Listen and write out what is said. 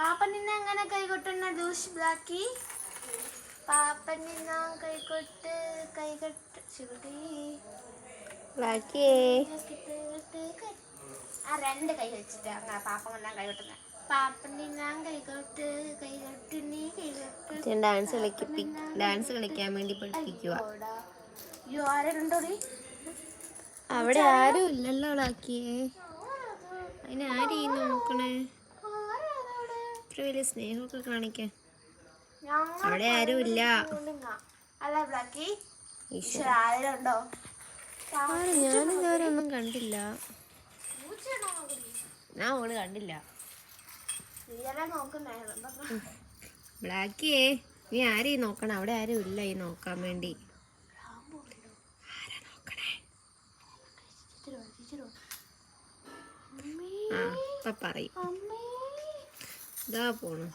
പാപ്പ നിന്നെ അങ്ങനെ കൈകൊട്ടുന്ന? ദൂഷ് ബ്ലാക്കി. പാപ്പ നിന്ന കൈകൊട്ട് കൈകൊട്ട്. ബ്ലാക്കിയേ ആ രണ്ട് കൈ വെച്ചിട്ട് അങ്ങനെ പാപ്പ കൊണ്ടാൻ കൈകൊട്ടുന്ന. പാപ്പ നിന്ന കൈകൊട്ട് കൈകൊട്ട് നീ കൈകൊട്ട്. ഡാൻസ് കളിക്കി ഡാൻസ് കളിക്കാൻ വേണ്ടി പഠിപ്പിക്കുക അവിടെ ആരും ഇല്ലല്ലോ ബ്ലാക്കിയേ അതിന് ആരെയും നോക്കണേ? ഇത്ര വലിയ സ്നേഹമൊക്കെ കാണിക്കാൻ. അവിടെ ആരും ഇല്ല. ഞാനിതുവരെ ഒന്നും കണ്ടില്ല. ഞാൻ ഓൾ കണ്ടില്ല. ബ്ലാക്കിയേ നീ ആരെയും നോക്കണം. അവിടെ ആരും ഇല്ല ഈ നോക്കാൻ വേണ്ടി. പറയും. দা পড়ো।